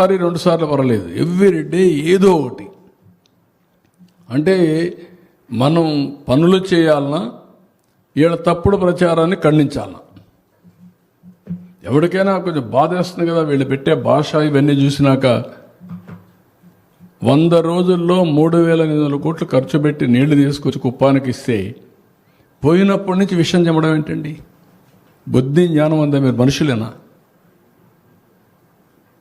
ఒకసారి రెండు సార్లు పర్వాలేదు. ఎవ్రీ డే ఏదో ఒకటి. అంటే మనం పనులు చేయాలన్నా వీళ్ళ తప్పుడు ప్రచారాన్ని ఖండించాలన్నా. ఎవరికైనా కొంచెం బాధ వేస్తుంది కదా వీళ్ళు పెట్టే భాష ఇవన్నీ చూసినాక. వంద రోజుల్లో మూడు వేల ఎనిమిది వందల కోట్లు ఖర్చు పెట్టి నీళ్ళు తీసుకొచ్చి కుప్పానికి ఇస్తే పోయినప్పటి నుంచి విషయం చెప్పడం ఏంటండి? బుద్ధి జ్ఞానం అందా మీరు మనుషులేనా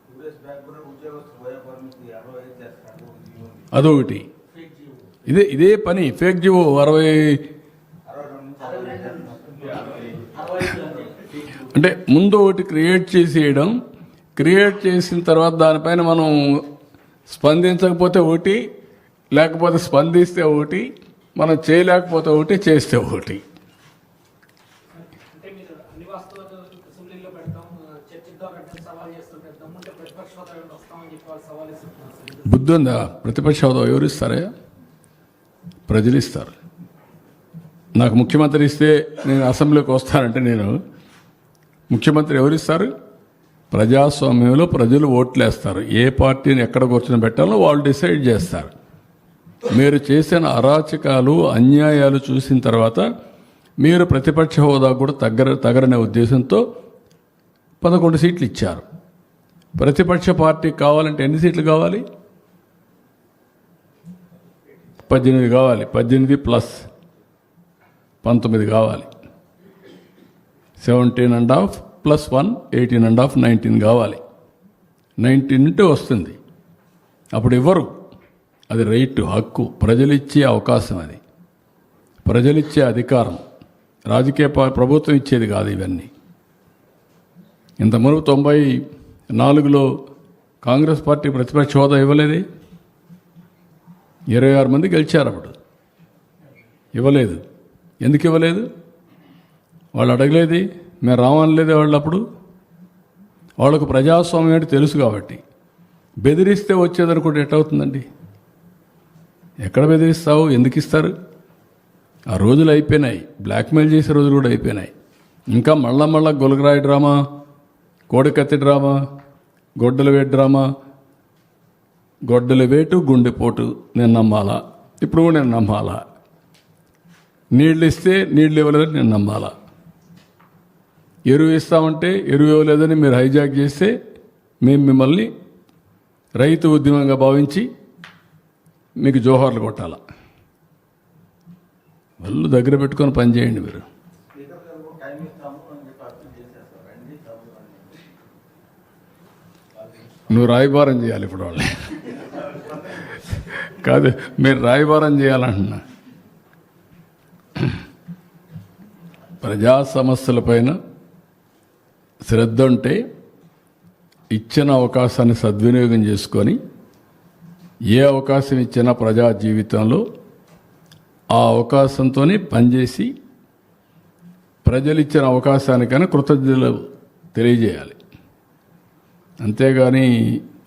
టూ డేస్ బ్యాక్ కూడా ఉద్యోగస్తులు పోయే పర్మిషన్ అరవై ఐదు చేస్తారు ఇది ఉంది. అదొకటి. ఇదే ఇదే పని ఫేక్ జీవో అరవై అంటే ముందు ఒకటి క్రియేట్ చేసేయడం. క్రియేట్ చేసిన తర్వాత దానిపైన మనం స్పందించకపోతే ఒకటి లేకపోతే స్పందిస్తే ఒకటి మనం చేయలేకపోతే ఒకటి చేస్తే ఒకటి. ప్రతిపక్ష హోదా బుద్ధి ఉందా? ప్రతిపక్ష హోదా ఎవరు ఇస్తారే? ప్రజలు ఇస్తారు. నాకు ముఖ్యమంత్రి ఇస్తే నేను అసెంబ్లీకి వస్తానంటే నేను ముఖ్యమంత్రి ఎవరు ఇస్తారు? ప్రజాస్వామ్యంలో ప్రజలు ఓట్లేస్తారు. ఏ పార్టీని ఎక్కడ కూర్చొని పెట్టాలో వాళ్ళు డిసైడ్ చేస్తారు. మీరు చేసిన అరాచకాలు అన్యాయాలు చూసిన తర్వాత మీరు ప్రతిపక్ష హోదా కూడా తగ్గర తగరనే ఉద్దేశంతో పదకొండు సీట్లు ఇచ్చారు. ప్రతిపక్ష పార్టీ కావాలంటే ఎన్ని సీట్లు కావాలి? పద్దెనిమిది కావాలి. పద్దెనిమిది ప్లస్ పంతొమ్మిది కావాలి. Seventeen and half plus one eighteen and half nineteen కావాలి. నైన్టీన్ ఉంటే వస్తుంది. అప్పుడు ఇవ్వరు అది రైట్ హక్కు. ప్రజలిచ్చే అవకాశం అది. ప్రజలిచ్చే అధికారం. రాజకీయ ప్రభుత్వం ఇచ్చేది కాదు ఇవన్నీ. ఇంత మునుపు తొంభై నాలుగులో కాంగ్రెస్ పార్టీ ప్రతిపక్ష హోదా ఇవ్వలేదే? ఇరవై ఆరు మంది గెలిచారు అప్పుడు. ఇవ్వలేదు. ఎందుకు ఇవ్వలేదు? వాళ్ళు అడగలేది? మేము రావనలేదే వాళ్ళు అప్పుడు? వాళ్ళకు ప్రజాస్వామ్యం ఏంటి తెలుసు కాబట్టి. బెదిరిస్తే వచ్చేదనుకుంటే ఎట్టవుతుందండి ఎక్కడ బెదిరిస్తావు? ఎందుకు ఇస్తారు? ఆ రోజులు అయిపోయినాయి. బ్లాక్మెయిల్ చేసే రోజులు కూడా అయిపోయినాయి. ఇంకా మళ్ళా మళ్ళా గొలగరాయి డ్రామా కోడికత్తి డ్రామా గొడ్డలు వేటు డ్రామా గొడ్డల వేటు గుండెపోటు నేను నమ్మాలా? ఇప్పుడు నేను నమ్మాలా? నీళ్ళు ఇస్తే నీళ్ళు ఇవ్వలేదని నేను నమ్మాలా? ఎరువు ఇస్తామంటే ఎరువు ఇవ్వలేదని మీరు హైజాక్ చేస్తే మేము మిమ్మల్ని రైతు ఉద్యమంగా భావించి మీకు జోహార్లు కొట్టాల? వాళ్ళు దగ్గర పెట్టుకొని పని చేయండి మీరు స్పీకర్ గారు కూడా టైం ఇస్తాము అని చెప్పి అర్థం చేసేస్తారు రండి చదువు అని నువ్వు రాయబారం చేయాలి ఇప్పుడు వాళ్ళు. కాదు మీరు రాయబారం చేయాలంటున్నా. ప్రజా సమస్యలపైన శ్రద్ధ ఉంటే ఇచ్చిన అవకాశాన్ని సద్వినియోగం చేసుకొని ఏ అవకాశం ఇచ్చినా ప్రజా జీవితంలో ఆ అవకాశంతోనే పనిచేసి ప్రజలు ఇచ్చిన అవకాశానికైనా కృతజ్ఞతలు తెలియజేయాలి. అంతేగాని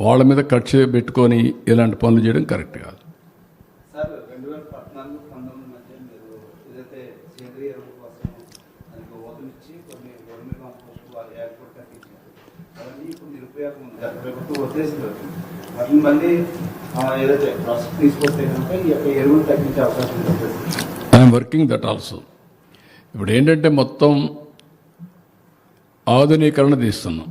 వాళ్ళ మీద ఖర్చు పెట్టుకొని ఇలాంటి పనులు చేయడం కరెక్ట్ కాదు. ఐఎమ్ వర్కింగ్ దట్ ఆల్సో ఇప్పుడు ఏంటంటే మొత్తం ఆధునీకరణ తీస్తున్నాం.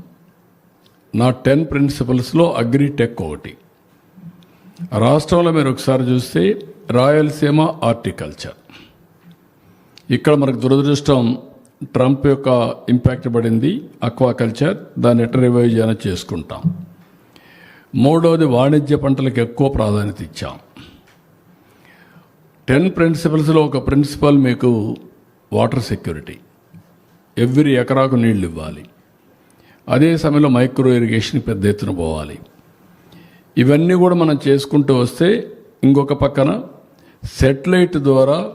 నా టెన్ ప్రిన్సిపల్స్లో అగ్రిటెక్ ఒకటి. రాష్ట్రంలో మీరు ఒకసారి చూస్తే రాయలసీమ హార్టికల్చర్ ఇక్కడ మనకు దురదృష్టం ట్రంప్ యొక్క ఇంపాక్ట్ పడింది అక్వాకల్చర్ దాన్ని ఎట్ట రివైవ్ చేయాలని చేసుకుంటాం. మూడవది వాణిజ్య పంటలకు ఎక్కువ ప్రాధాన్యత ఇచ్చాం. టెన్ ప్రిన్సిపల్స్లో ఒక ప్రిన్సిపల్ మీకు వాటర్ సెక్యూరిటీ ఎవ్రీ ఎకరాకు నీళ్ళు ఇవ్వాలి. అదే సమయంలో మైక్రో ఇరిగేషన్ పెద్ద ఎత్తున పోవాలి. ఇవన్నీ కూడా మనం చేసుకుంటూ వస్తే ఇంకొక పక్కన సెటిలైట్ ద్వారా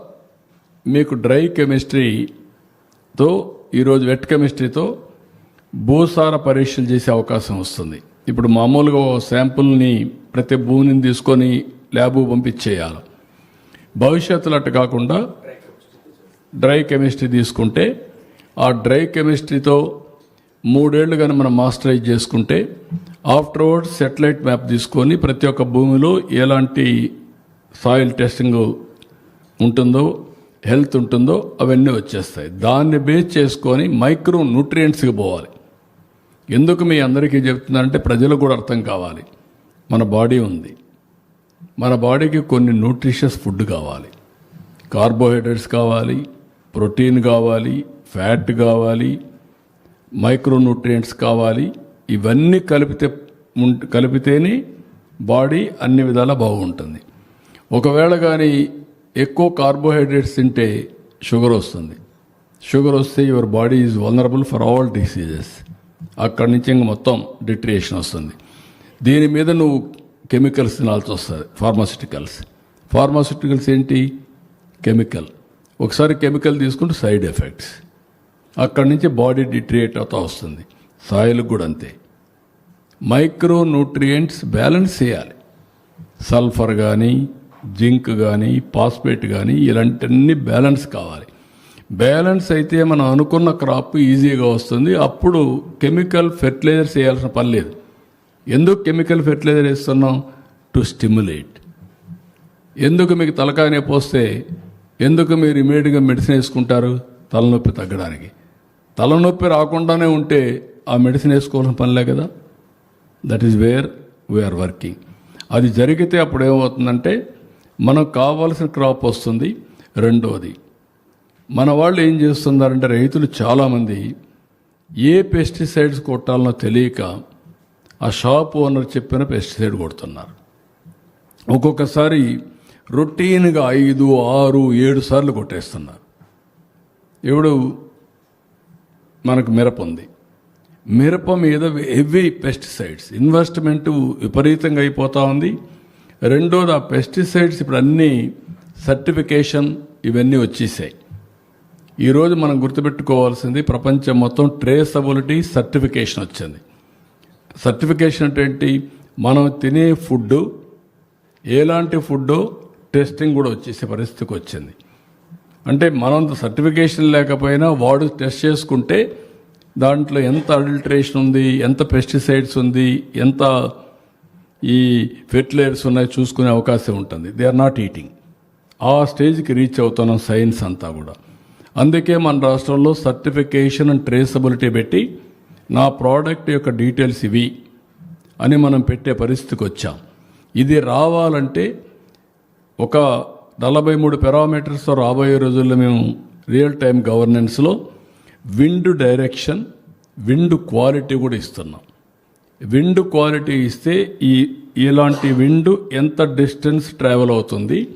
మీకు డ్రై కెమిస్ట్రీతో ఈరోజు వెట్ కెమిస్ట్రీతో భూసార పరీక్షలు చేసే అవకాశం వస్తుంది. ఇప్పుడు మామూలుగా శాంపుల్ని ప్రతి భూమిని తీసుకొని ల్యాబు పంపించేయాలి. భవిష్యత్తులో అట్టు కాకుండా డ్రై కెమిస్ట్రీ తీసుకుంటే ఆ డ్రై కెమిస్ట్రీతో మూడేళ్ళు కానీ మనం మాస్టరైజ్ చేసుకుంటే ఆఫ్టర్వర్డ్స్ సెటిలైట్ మ్యాప్ తీసుకొని ప్రతి ఒక్క భూమిలో ఎలాంటి సాయిల్ టెస్టింగ్ ఉంటుందో హెల్త్ ఉంటుందో అవన్నీ వచ్చేస్తాయి. దాన్ని బేస్ చేసుకొని మైక్రో న్యూట్రియంట్స్కి పోవాలి. ఎందుకు మీ అందరికీ చెప్తున్నారంటే ప్రజలకు కూడా అర్థం కావాలి. మన బాడీ ఉంది. మన బాడీకి కొన్ని న్యూట్రిషియస్ ఫుడ్ కావాలి. కార్బోహైడ్రేట్స్ కావాలి ప్రోటీన్ కావాలి ఫ్యాట్ కావాలి మైక్రోన్యూట్రియంట్స్ కావాలి. ఇవన్నీ కలిపితే ఉం- కలిపితేనే బాడీ అన్ని విధాలా బాగుంటుంది. ఒకవేళ కానీ ఎక్కువ కార్బోహైడ్రేట్స్ తింటే షుగర్ వస్తుంది. షుగర్ వస్తే your body is vulnerable for all diseases. అక్కడి నుంచి ఇంక మొత్తం డిట్రియేషన్ వస్తుంది. దీని మీద నువ్వు కెమికల్స్ తినాల్సి వస్తుంది ఫార్మాసిటికల్స్ ఫార్మాసిటికల్స్ ఏంటి? కెమికల్. ఒకసారి కెమికల్ తీసుకుంటే సైడ్ ఎఫెక్ట్స్. అక్కడి నుంచి బాడీ డిట్రియేట్ అవుతా వస్తుంది. సాయిల్ కూడా అంతే. మైక్రో న్యూట్రియంట్స్ బ్యాలెన్స్ చేయాలి. సల్ఫర్ కానీ జింక్ కానీ పాస్పేట్ కానీ ఇలాంటివన్నీ బ్యాలెన్స్ కావాలి. బ్యాలెన్స్ అయితే మనం అనుకున్న క్రాప్ ఈజీగా వస్తుంది. అప్పుడు కెమికల్ ఫెర్టిలైజర్స్ వేయాల్సిన పని లేదు. ఎందుకు కెమికల్ ఫెర్టిలైజర్ వేస్తున్నాం టు స్టిమ్యులేట్. ఎందుకు మీకు తలకాయ నొప్పి వస్తే ఎందుకు మీరు ఇమీడియట్గా మెడిసిన్ వేసుకుంటారు? తలనొప్పి తగ్గడానికి. తలనొప్పి రాకుండానే ఉంటే ఆ మెడిసిన్ వేసుకోవాల్సిన పనిలే కదా. That is where we are working అది జరిగితే అప్పుడు ఏమవుతుందంటే మనకు కావాల్సిన క్రాప్ వస్తుంది. రెండోది మన వాళ్ళు ఏం చేస్తున్నారంటే రైతులు చాలామంది ఏ పెస్టిసైడ్స్ కొట్టాలనో తెలియక ఆ షాప్ ఓనర్ చెప్పిన పెస్టిసైడ్ కొడుతున్నారు. ఒక్కొక్కసారి రొటీన్గా ఐదు ఆరు ఏడు సార్లు కొట్టేస్తున్నారు. ఇప్పుడు మనకు మిరప ఉంది. మిరప మీద హెవీ పెస్టిసైడ్స్ ఇన్వెస్ట్మెంట్ విపరీతంగా అయిపోతూ ఉంది. రెండోది ఆ పెస్టిసైడ్స్ ఇప్పుడు అన్నీ సర్టిఫికేషన్ ఇవన్నీ వచ్చేసాయి. ఈరోజు మనం గుర్తుపెట్టుకోవాల్సింది ప్రపంచం మొత్తం ట్రేసబిలిటీ సర్టిఫికేషన్ వచ్చింది. సర్టిఫికేషన్ అంటే ఏంటి? మనం తినే ఫుడ్ ఎలాంటి ఫుడ్ టెస్టింగ్ కూడా వచ్చేసే పరిస్థితికి వచ్చింది. అంటే మనం సర్టిఫికేషన్ లేకపోయినా వాడు టెస్ట్ చేసుకుంటే దాంట్లో ఎంత అడల్టరేషన్ ఉంది ఎంత పెస్టిసైడ్స్ ఉంది ఎంత ఈ ఫెర్టిలైజర్స్ ఉన్నాయో చూసుకునే అవకాశం ఉంటుంది. దే ఆర్ నాట్ ఈటింగ్ ఆ స్టేజ్కి రీచ్ అవుతున్నాం సైన్స్ అంతా కూడా. అందుకే మన రాష్ట్రంలో సర్టిఫికేషన్ అండ్ ట్రేసబిలిటీ పెట్టి నా ప్రోడక్ట్ యొక్క డీటెయిల్స్ ఇవి అని మనం పెట్టే పరిస్థితికి వచ్చాం. ఇది రావాలంటే ఒక నలభై మూడు పెరామీటర్స్ రాబోయే రోజుల్లో మేము రియల్ టైం గవర్నెన్స్లో విండ్ డైరెక్షన్ విండ్ క్వాలిటీ కూడా ఇస్తున్నాం. విండ్ క్వాలిటీ ఇస్తే ఈ ఇలాంటి విండ్ ఎంత డిస్టెన్స్ ట్రావెల్ అవుతుంది